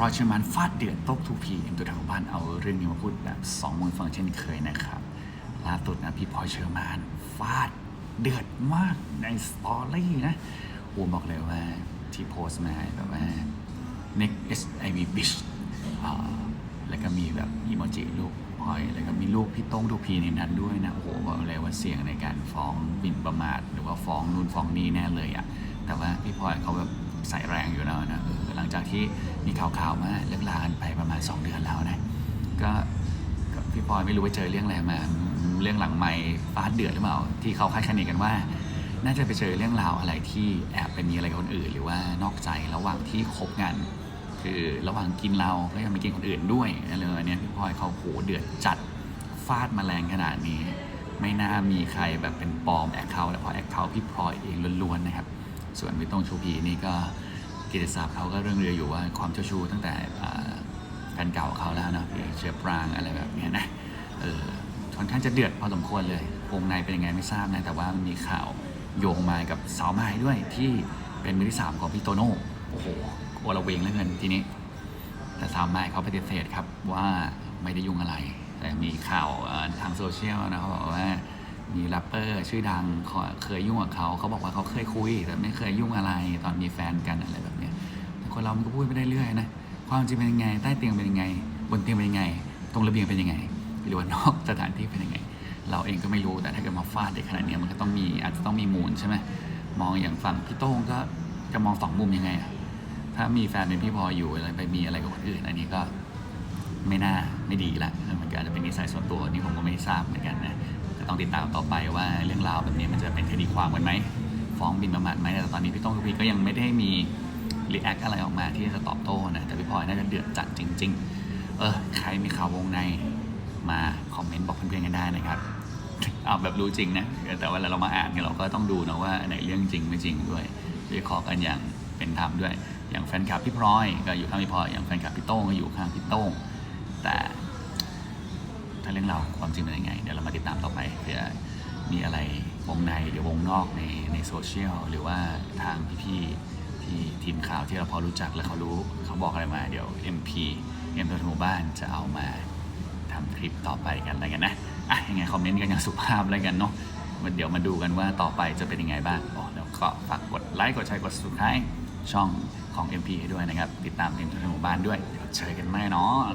พราะฉะนั้นฟาดเดือดตกทูพีตัวทางบ้านเอาเรื่องนี้มาพูดแบบสองมุมฟังเช่นเคยนะครับล่าสุดนะพี่พลอยเชอร์มานฟาดเดือดมากในสตอรี่นะโอ้บอกเลยว่าที่โพสต์มาแบบว่า next SIV bitch แล้วก็มีแบบอีโมจิรูปพอยแล้วก็มีรูปพี่โต้งทูพีในนั้นด้วยนะ โอ้โหบอกเลยว่าเสี่ยงในการฟ้องหมิ่นประมาท หรือว่าฟ้องนู่นฟ้องนี่แน่เลยอะ่ะแต่ว่าพี่พลอยเขาแบบ ใส่แรงอยู่แล้วนะหลังจากที่มีข่าวๆมาเลิกลากันไปประมาณ 2 เดือนแล้วนะก็ก็พี่พลอยไม่รู้ไปเจอเรื่องอะไรมา เรื่องหลังไม่ฟาดเดือดหรือเปล่า ที่เขาคาดคะเนกันว่า น่าจะไปเจอเรื่องราวอะไรที่แอบไปมีอะไรกับคนอื่น หรือว่านอกใจระหว่างที่คบกัน คือระหว่างกินเราก็ยังไปกินคนอื่นด้วยอะไรเนี่ยพี่พลอยเขาโหเดือดจัดฟาดมาแรงขนาดนี้ ไม่น่ามีใครแบบเป็นปลอมแอคเคาท์แต่พราะแอคเคาท์พี่พลอยเองล้วนๆนะครับ ส่วนวิตงชูพีนี่ก็กิตติศัพท์เขาก็เรื่องเรืออยู่ว่าความเจ้าชู้ตั้งแต่แฟนเก่าเขาแล้วเนาะเชื้อปรางอะไรแบบนี้นะเออค่อนข้างจะเดือดพอสมควรเลยวงในเป็นยังไงไม่ทราบนะแต่ว่ามันมีข่าวโยงมากับสาวไม้ด้วยที่เป็นมือที่สามของพี่โตโน่โอ้โหโอละเวงเลือเกินทีนี้ แต่สาวไม้เขาปฏิเสธครับว่าไม่ได้ยุ่งอะไร แต่มีข่าวทางโซเชียลนะเขาบอกว่า มีแรปเปอร์ชื่อดังเคยยุ่งกับเขาเขาบอกว่าเขาเคยคุย แต่ไม่เคยยุ่งอะไรตอนมีแฟนกันอะไรแบบเนี้ยแต่คนเรามันก็พูดไปได้เรื่อยนะความจริงเป็นยังไง ใต้เตียงเป็นยังไง บนเตียงเป็นยังไง ตรงระเบียงเป็นยังไง หรือว่านอกสถานที่เป็นยังไง เราเองก็ไม่รู้แต่ถ้าเกิดมาฟาดเด็กขนาดนี้มันก็ต้องมีอาจจะต้องมีมูลใช่ไหมมองอย่างฝั่งพี่โต้งก็จะมองสองมุมยังไงอะถ้ามีแฟนเป็นพี่พออยู่อะไรไปมีอะไรกับคนอื่นอันนี้ก็ไม่น่าไม่ดีละมันก็อาจจะเป็นนิสัยส่วนตัวนี่ผมก็ไม่ทราบเหมือนกันนะ ต้องติดตามต่อไปว่าเรื่องราวแบบนี้มันจะเป็นคดีความกันไหมฟ้องบินประมาทไหมแต่ตอนนี้พี่ต้องพีก็ยังไม่ได้มีรีแอคอะไรออกมาที่จะตอบโต้นะแต่พี่พลอยน่าจะเดือดจัดจริง ๆ เออใครมีข่าววงในมาคอมเมนต์บอกเพื่อนๆกันได้นะครับเอาแบบรู้จริงนะแต่เวลาเรามาอ่านกันเราก็ต้องดูนะว่าไหนเรื่องจริงไม่จริงด้วยวิเคราะห์กันอย่างเป็นธรรมด้วย อย่างแฟนคลับพี่พลอยก็อยู่ข้างพี่พลอยอย่างแฟนคลับพี่โต้งก็อยู่ข้างพี่โต้งแต่ ถ้าเรื่องราวความจริงเป็นยังไง เดี๋ยวเรามาติดตามต่อไปเผื่อมีอะไรวงในหรือวงนอกในในโซเชียลหรือว่าทางพี่ๆที่ทีมข่าวที่เราพอรู้จักและเขารู้เขาบอกอะไรมาเดี๋ยว MP เอ็มตัวหมู่บ้านจะเอามาทำคลิปต่อไปกันอะไรกันนะอะยังไงคอมเมนต์กันอย่างสุภาพแล้วกันเนาะมันเดี๋ยวมาดูกันว่าต่อไปจะเป็นยังไงบ้างอ๋อแล้วก็ฝากกดไลค์กดแชร์กด subscribe ช่องของ MP ให้ด้วยนะครับ ติดตามเอ็มตัวหมู่บ้านด้วยเดี๋ยวเจอกันแน่นอน